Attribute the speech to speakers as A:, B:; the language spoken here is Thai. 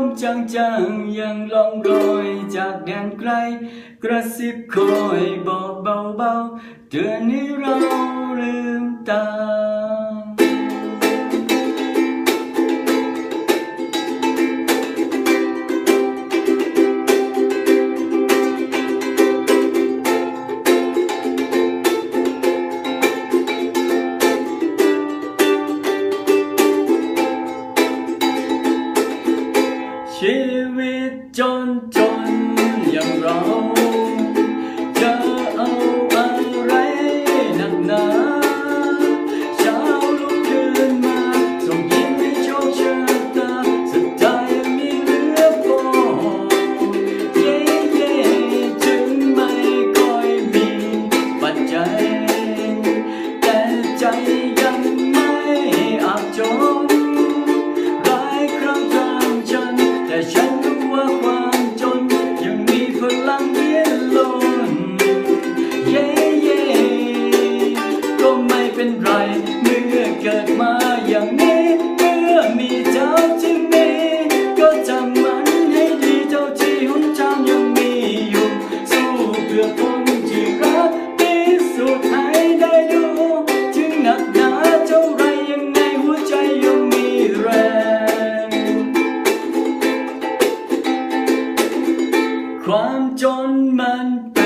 A: มจังๆยังลองรอยจากแดนไกล กระซิบคอยบอกเบาๆเตือนให้เราลืมตา ชีวิตจนจนอย่างเรา เป็นไร เมื่อเกิดมาอย่างนี้เมื่อมีเจ้าที่มีก็จำมันให้ดีเจ้าที่หนทางยังมีอยู่ สู้เพื่อคนที่รักพิสูจน์ให้ได้ดูถึงหนักหนาเท่าไรยังไงหัวใจยังมีแรง ความจนมัน